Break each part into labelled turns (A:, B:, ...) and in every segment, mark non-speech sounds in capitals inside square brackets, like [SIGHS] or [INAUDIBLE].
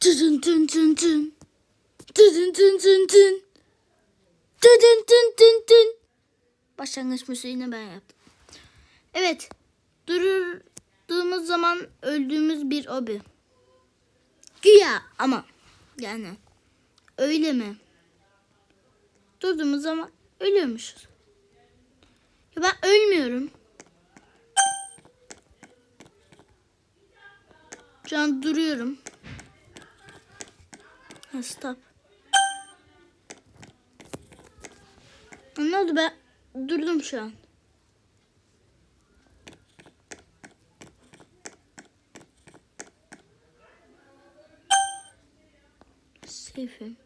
A: Tın tın tın. Tın tın tın tın. Tın tın tın tın tın. Başlangıç müziğini ben yaptım. Evet. Durduğumuz zaman öldüğümüz bir obi. Güya ama yani öyle mi? Durduğumuz zaman ölüyormuşuz. Ya ben ölmüyorum. Şu an duruyorum. Stop. Ne oldu ben durdum şu an. Safe'im.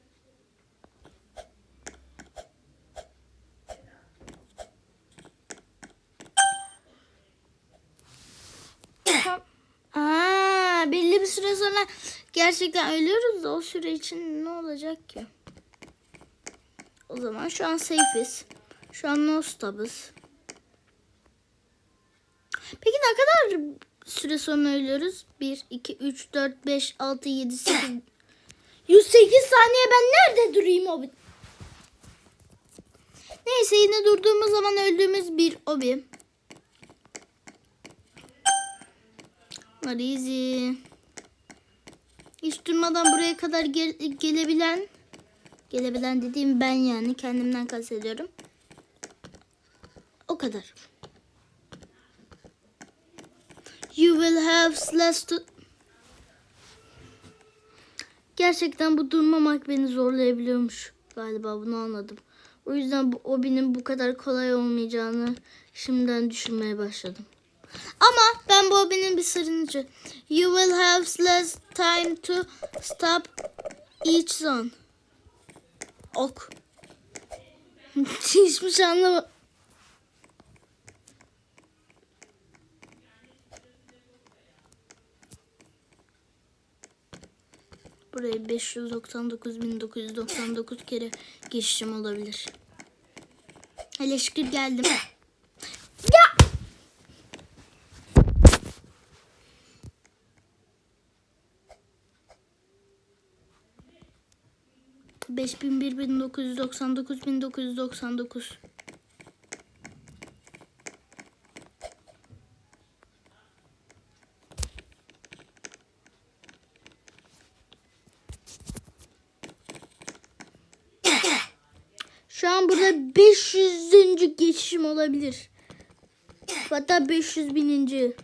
A: Aa, belli bir süre sonra gerçekten ölüyoruz da o süre için ne olacak ki? O zaman şu an safe'iz. Şu an no stop'ız. Peki ne kadar süre sonra ölüyoruz? 1, 2, 3, 4, 5, 6, 7, 8... 108 saniye ben nerede durayım o Neyse yine durduğumuz zaman öldüğümüz bir obi. Easy. Hiç durmadan buraya kadar gel- gelebilen gelebilen dediğim ben yani kendimden kastediyorum. O kadar. You will have less to... Gerçekten bu durmamak beni zorlayabiliyormuş. Galiba bunu anladım. O yüzden bu obinin bu kadar kolay olmayacağını şimdiden düşünmeye başladım. Ama ben bu obinin bir sırrını You will have less time to stop each zone. Ok. [LAUGHS] Hiçbir şey anlamadım. Buraya 599.999 kere geçişim olabilir. Hele şükür geldim. 5001 1999 1999 Şu an burada 500. geçişim olabilir. Hatta 500 bininci.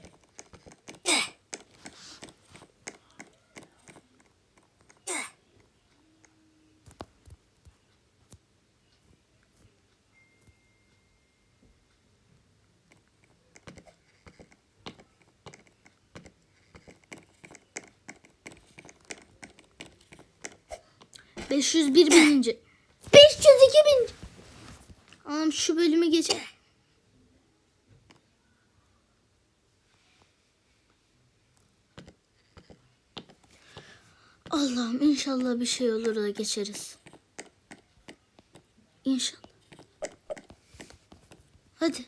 A: Beş yüz bir bininci. [COUGHS] 502 bin. Anam şu bölümü geç. Allah'ım inşallah bir şey olur da geçeriz. İnşallah. Hadi.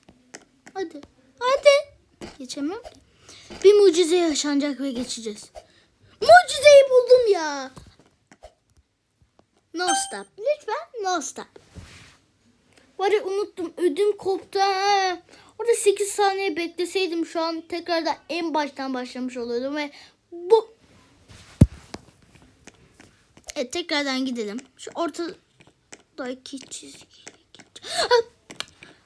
A: Hadi. Hadi. Geçemiyorum ki. Bir mucize yaşanacak ve geçeceğiz. Mucizeyi buldum ya. No stop. Lütfen no stop. Var ya unuttum. Ödüm koptu. Orada 8 saniye bekleseydim şu an tekrardan en baştan başlamış oluyordum ve bu Evet tekrardan gidelim. Şu ortadaki çizgi. Ha!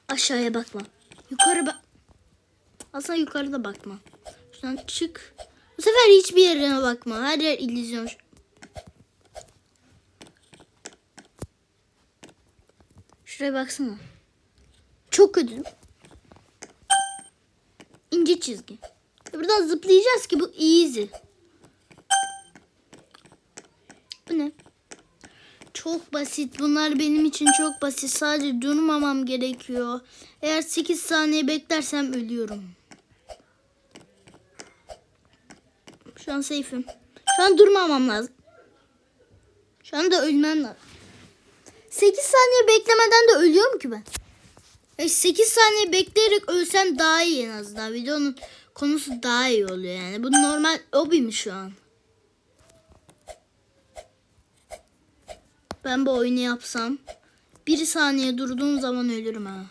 A: Aşağıya bakma. Yukarı bak. Aslında yukarıda bakma. Şuradan çık. Bu sefer hiçbir yerine bakma. Her yer illüzyon. Şuraya baksana. Çok kötü. İnce çizgi. Buradan zıplayacağız ki bu easy. Bu ne? Çok basit. Bunlar benim için çok basit. Sadece durmamam gerekiyor. Eğer 8 saniye beklersem ölüyorum. Şu an safe'im. Şu an durmamam lazım. Şu anda ölmem lazım. 8 saniye beklemeden de ölüyorum ki ben. E, 8 saniye bekleyerek ölsem daha iyi en azından. Videonun konusu daha iyi oluyor yani. Bu normal hobi mi şu an? Ben bu oyunu yapsam bir saniye durduğum zaman ölürüm ha.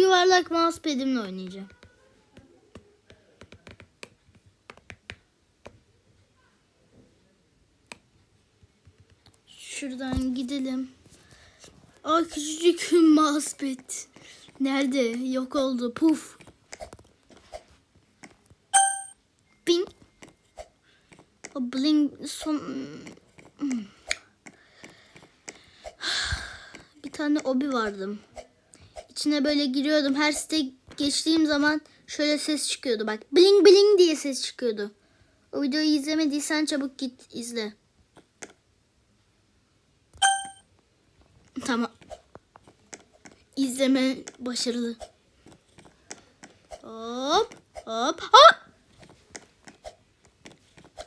A: Yuvarlak mousepad'imle oynayacağım. Şuradan gidelim. Aa küçücük [LAUGHS] mousepad. Nerede? Yok oldu. Puf. Bing. O bling son... [SIGHS] Bir tane obi vardı. İçine böyle giriyordum. Her site geçtiğim zaman şöyle ses çıkıyordu. Bak bling bling diye ses çıkıyordu. O videoyu izlemediysen çabuk git izle. Tamam. İzleme başarılı. Hop hop hop.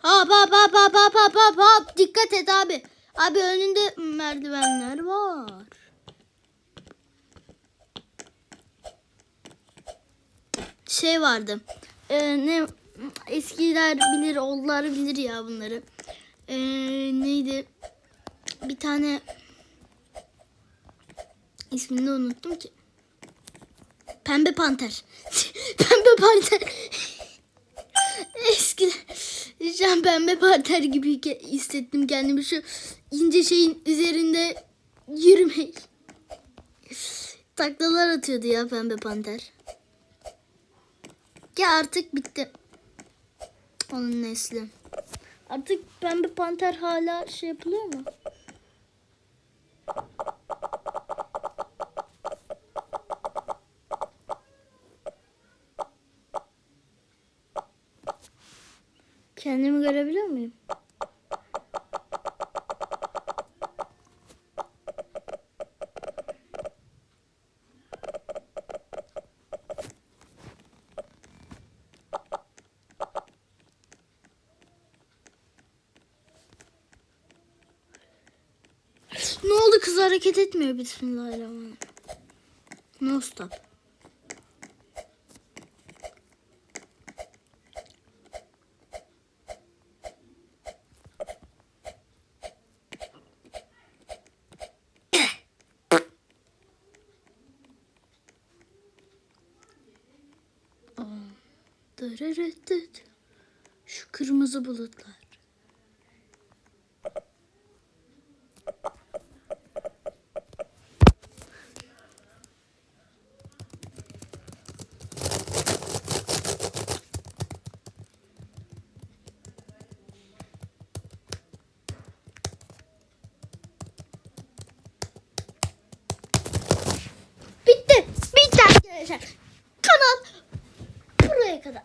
A: Hop hop hop hop hop hop hop. Dikkat et abi. Abi önünde merdivenler var. Şey vardı. Ee, ne eskiler bilir, oğullar bilir ya bunları. Ee, neydi? Bir tane ismini unuttum ki. Pembe panter. [LAUGHS] Pembe panter. [LAUGHS] Eskiden şu an pembe panter gibi hissettim kendimi şu ince şeyin üzerinde yürümek. Taklalar atıyordu ya pembe panter. Ya artık bitti. Onun nesli. Artık pembe panter hala şey yapılıyor mu? Kendimi görebiliyor muyum? Ne oldu kız hareket etmiyor Bismillahirrahmanirrahim. No stop. [COUGHS] Şu kırmızı bulutlar. Bitti. Bitti arkadaşlar. Kanal buraya kadar.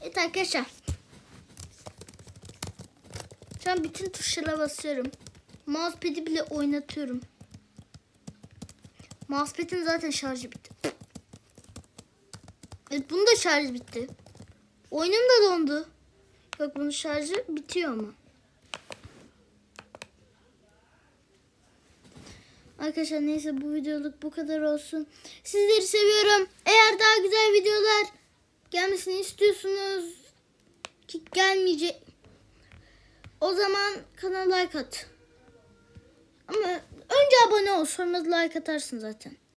A: Evet arkadaşlar. Şu an bütün tuşlara basıyorum. Mousepad'i bile oynatıyorum. Mousepad'in zaten şarjı bitti. Evet bunun da şarjı bitti. Oyunum da dondu. Yok bunun şarjı bitiyor ama. Arkadaşlar neyse bu videoluk bu kadar olsun. Sizleri seviyorum. Eğer daha güzel videolar gelmesini istiyorsunuz ki gelmeyecek. O zaman kanala like at. Ama önce abone ol sonra like atarsın zaten.